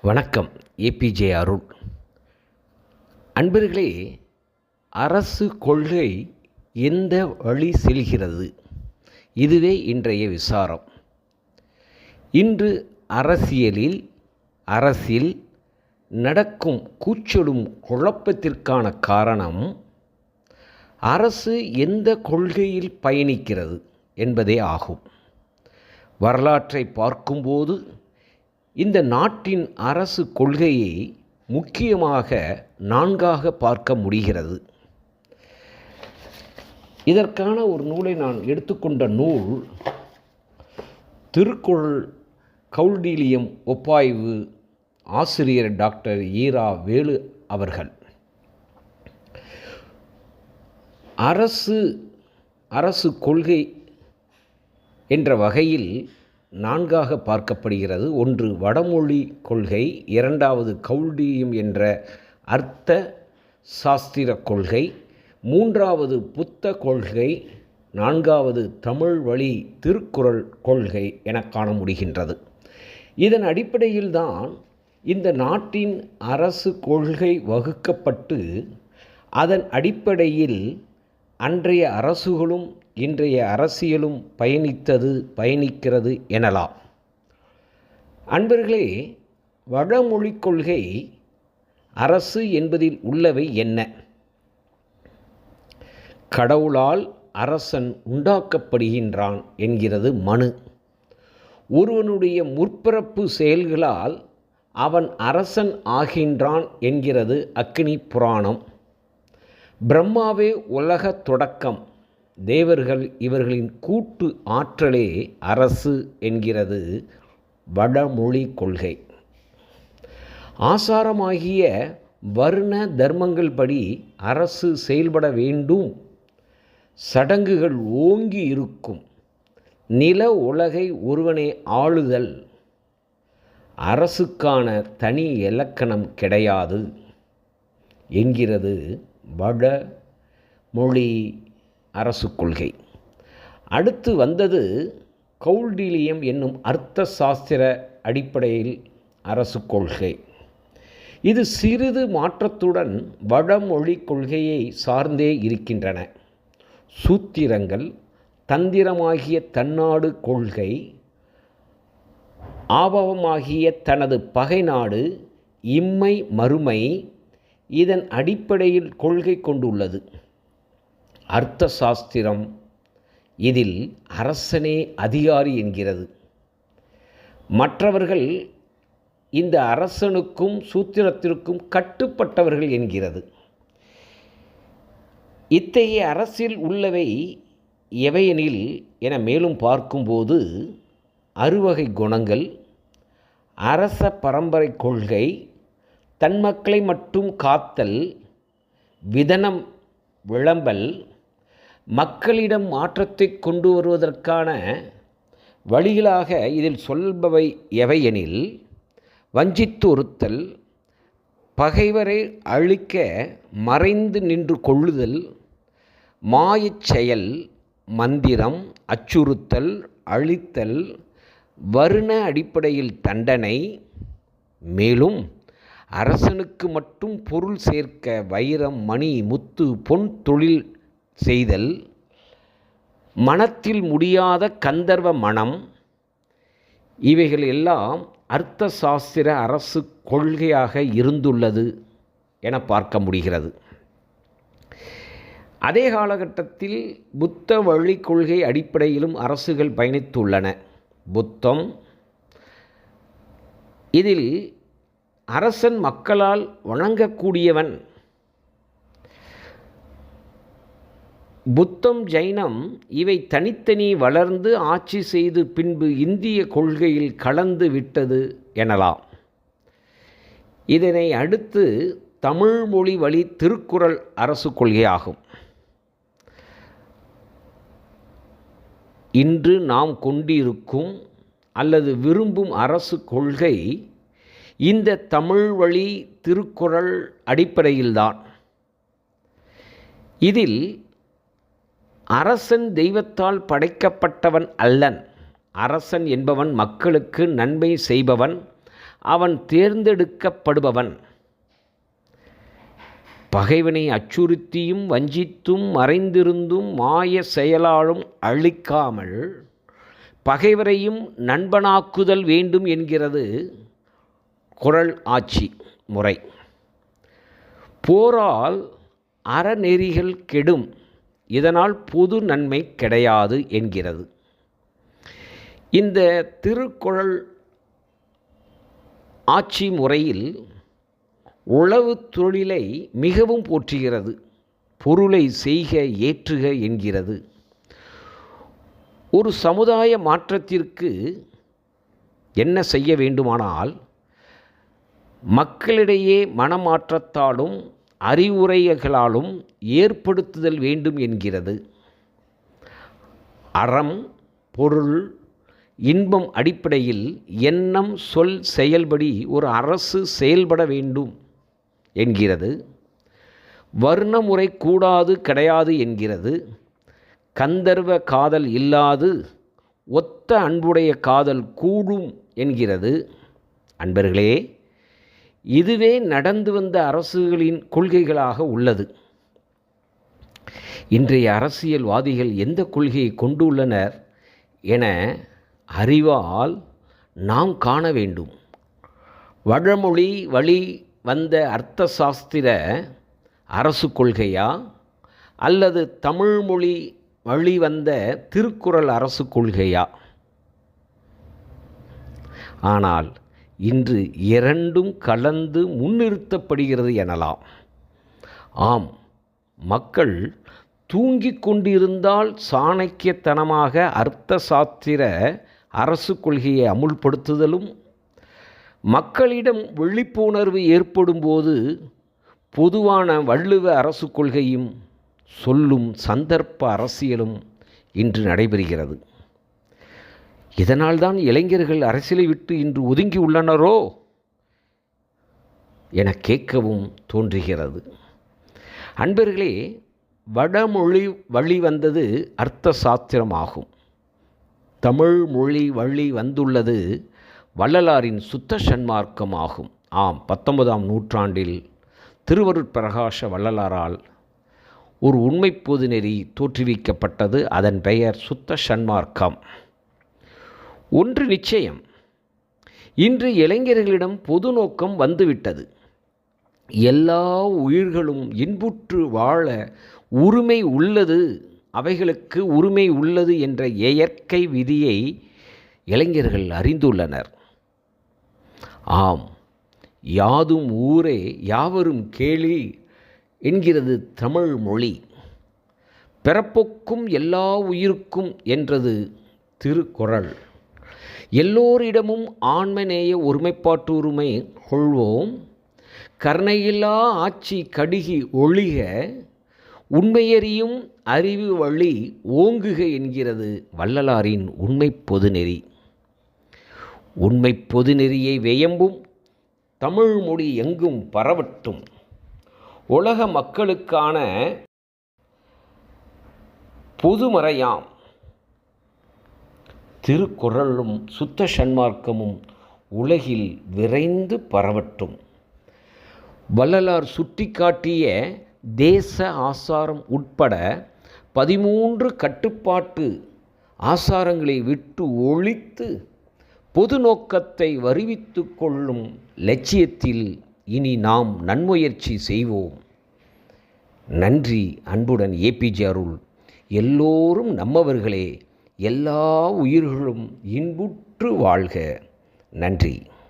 வணக்கம் ஏபிஜே அருள் அன்பர்களே அரசு கொள்கை எந்த வழி செல்கிறது? இதுவே இன்றைய விசாரம். இன்று அரசியலில் அரசில் நடக்கும் கூச்சலும் குழப்பத்திற்கான காரணம் அரசு எந்த கொள்கையில் பயணிக்கிறது என்பதே ஆகும். வரலாற்றை பார்க்கும்போது இந்த நாட்டின் அரசு கொள்கையை முக்கியமாக நான்காக பார்க்க முடிகிறது. இதற்கான ஒரு நூலை நான் எடுத்துக்கொண்ட நூல் திருக்குறள் கவுல்டீலியம் ஒப்பாய்வு ஆசிரியர் டாக்டர் ஈரா வேலு அவர்கள். அரசு அரசு கொள்கை என்ற வகையில் நான்காக பார்க்கப்படுகிறது. ஒன்று வடமொழி கொள்கை இரண்டாவது கௌல்டியம் என்ற அர்த்த சாஸ்திர கொள்கை மூன்றாவது புத்த கொள்கை நான்காவது தமிழ் வழி திருக்குறள் கொள்கை என காண முடிகின்றது. இதன் அடிப்படையில்தான் இந்த நாட்டின் அரசு கொள்கை வகுக்கப்பட்டு அதன் அடிப்படையில் அன்றைய அரசுகளும் இன்றைய அரசியலும் பயணித்தது பயணிக்கிறது எனலாம். அன்பர்களே வடமொழி கொள்கை அரசு என்பதில் உள்ளவை என்ன? கடவுளால் அரசன் உண்டாக்கப்படுகின்றான் என்கிறது மனு. ஒருவனுடைய முற்பிறப்பு செயல்களால் அவன் அரசன் ஆகின்றான் என்கிறது அக்னி புராணம். பிரம்மாவே உலக தொடக்கம். தேவர்கள் இவர்களின் கூட்டு ஆற்றலே அரசு என்கிறது வடமொழி கொள்கை. ஆசாரமாகிய வர்ண தர்மங்கள் படி அரசு செயல்பட வேண்டும். சடங்குகள் ஓங்கி இருக்கும். நில உலகை ஒருவனே ஆளுதல். அரசுக்கான தனி இலக்கணம் கிடையாது என்கிறது வட மொழி அரசு கொள்கை. அடுத்து வந்தது கௌல்டீலியம் என்னும் அர்த்த சாஸ்திர அடிப்படையில் அரசு கொள்கை. இது சிறிது மாற்றத்துடன் வடமொழி கொள்கையை சார்ந்தே இருக்கின்றன. சூத்திரங்கள் தந்திரமாகிய தன்னாடு கொள்கை ஆபவமாகிய தனது பகை நாடு இம்மை மறுமை இதன் அடிப்படையில் கொள்கை கொண்டுள்ளது. அர்த்த சாஸ்திரம் இதில் அரசனே அதிகாரி என்கிறது. மற்றவர்கள் இந்த அரசனுக்கும் சூத்திரத்திற்கும் கட்டுப்பட்டவர்கள் என்கிறது. இத்தகைய அரசில் உள்ளவை எவையெனில் என மேலும் பார்க்கும்போது அறுவகை குணங்கள் அரச பரம்பரை கொள்கை தன்மக்களை மட்டும் காத்தல் விதனம் விளம்பல் மக்களிடம் மாற்றத்தை கொண்டு வருவதற்கான வழிகளாக இதில் சொல்பவை எவையெனில் வஞ்சித்தொருத்தல் பகைவரை அழிக்க மறைந்து நின்று கொள்ளுதல் மாயச் செயல் மந்திரம் அச்சுறுத்தல் அழித்தல் வருண அடிப்படையில் தண்டனை மேலும் அரசனுக்கு மட்டும் பொருள் சேர்க்க வைரம் மணி முத்து பொன் தொழில் செய்தல் மனத்தில் முடியாத கந்தர்வ மனம் இவைகள் எல்லாம் அர்த்த சாஸ்திர அரசு கொள்கையாக இருந்துள்ளது என பார்க்க முடிகிறது. அதே காலகட்டத்தில் புத்த வழி கொள்கை அடிப்படையிலும் அரசுகள் பயணித்துள்ளன. புத்தம் இதில் அரசன் மக்களால் வணங்கக்கூடியவன் புத்தம் ஜைனம் இவை தனித்தனி வளர்ந்து ஆட்சி செய்து பின்பு இந்திய கொள்கையில் கலந்து விட்டது எனலாம். இதனை அடுத்து தமிழ் மொழி வழி திருக்குறள் அரசு கொள்கையாகும். இன்று நாம் கொண்டிருக்கும் அல்லது விரும்பும் அரசு கொள்கை இந்த தமிழ் வழி திருக்குறள் அடிப்படையில்தான். இதில் அரசன் தெய்வத்தால் படைக்கப்பட்டவன் அல்லன். அரசன் என்பவன் மக்களுக்கு நன்மை செய்பவன். அவன் தேர்ந்தெடுக்கப்படுபவன். பகைவனை அச்சுறுத்தியும் வஞ்சித்தும் மறைந்திருந்தும் மாய செயலாலும் அழிக்காமல் பகைவரையும் நண்பனாக்குதல் வேண்டும் என்கிறது குரல் ஆட்சி முறை. போரால் அறநெறிகள் கெடும். இதனால் பொது நன்மை கிடையாது என்கிறது. இந்த திருக்குறள் ஆட்சி முறையில் உளவு தொழிலை மிகவும் போற்றுகிறது. பொருளை செய்க ஏற்றுக என்கிறது. ஒரு சமுதாய மாற்றத்திற்கு என்ன செய்ய வேண்டுமானால் மக்களிடையே மனமாற்றத்தாலும் அறிவுரைகளாலும் ஏற்படுத்துதல் வேண்டும் என்கிறது. அறம் பொருள் இன்பம் அடிப்படையில் எண்ணம் சொல் செயல்படி ஒரு அரசு செயல்பட வேண்டும் என்கிறது. வர்ணமுறை கூடாது கிடையாது என்கிறது. கந்தர்வ காதல் இல்லாது ஒத்த அன்புடைய காதல் கூடும் என்கிறது. அன்பர்களே இதுவே நடந்து வந்த அரசுகளின் கொள்கைகளாக உள்ளது. இன்றைய அரசியல்வாதிகள் எந்த கொள்கையை கொண்டுள்ளனர் என அறிவால் நாம் காண வேண்டும். வடமொழி வழி வந்த அர்த்த சாஸ்திர அரசு கொள்கையா? அல்லது தமிழ்மொழி வழி வந்த திருக்குறள் அரசு கொள்கையா? ஆனால் இன்று இரண்டும் கலந்து முன்னிறுத்தப்படுகிறது எனலாம். ஆம் மக்கள் தூங்கிக் கொண்டிருந்தால் சாணக்கியத்தனமாக அர்த்த சாத்திர அரசு கொள்கையை அமுல்படுத்துதலும் மக்களிடம் விழிப்புணர்வு ஏற்படும்போது பொதுவான வள்ளுவ அரசு கொள்கையும் சொல்லும் சந்தர்ப்ப அரசியலும் இன்று நடைபெறுகிறது. இதனால்தான் இளைஞர்கள் அரசியலை விட்டு இன்று ஒதுங்கி உள்ளனரோ? என கேட்கவும் தோன்றுகிறது. அன்பர்களே வடமொழி வழி வந்தது அர்த்த சாத்திரமாகும் தமிழ் மொழி வழி வந்துள்ளது வள்ளலாரின் சுத்த சன்மார்க்கம் ஆகும் ஆம் பத்தொன்பதாம் நூற்றாண்டில் திருவருட்பிரகாச வள்ளலாரால் ஒரு உண்மை பொது நெறி தோற்றுவிக்கப்பட்டது. அதன் பெயர் சுத்த சன்மார்க்கம். ஒன்று நிச்சயம். இன்று இளைஞர்களிடம் பொது நோக்கம் வந்துவிட்டது. எல்லா உயிர்களும் இன்புற்று வாழ உரிமை உள்ளது. அவைகளுக்கு உரிமை உள்ளது என்ற இயற்கை விதியை இளைஞர்கள் அறிந்துள்ளனர். ஆம் யாதும் ஊரே யாவரும் கேளி என்கிறது தமிழ் மொழி. பிறப்புக்கும் எல்லா உயிருக்கும் என்றது திருக்குறள். எல்லோரிடமும் ஆண்மநேய ஒருமைப்பாட்டு உரிமை கொள்வோம். கருணையில்லா ஆட்சி கடுகி ஒழிக உண்மையறியும் அறிவு வழி ஓங்குக என்கிறது வள்ளலாரின் உண்மை பொதுநெறி. உண்மை பொதுநெறியை வியம்பும் தமிழ் மொழி எங்கும் பரவட்டும். உலக மக்களுக்கான பொதுமறையாம். திருக்குறளும் சுத்த சன்மார்க்கமும் உலகில் விரைந்து பரவட்டும். வள்ளலார் சுட்டிக்காட்டிய தேச ஆசாரம் உட்பட பதிமூன்று கட்டுப்பாட்டு ஆசாரங்களை விட்டு ஒழித்து பொது நோக்கத்தை வருவித்து கொள்ளும் லட்சியத்தில் இனி நாம் நன்முயற்சி செய்வோம். நன்றி. அன்புடன் ஏபிஜே அருள். எல்லோரும் நம்மவர்களே. எல்லா உயிர்களும் இன்புற்று வாழ்க. நன்றி.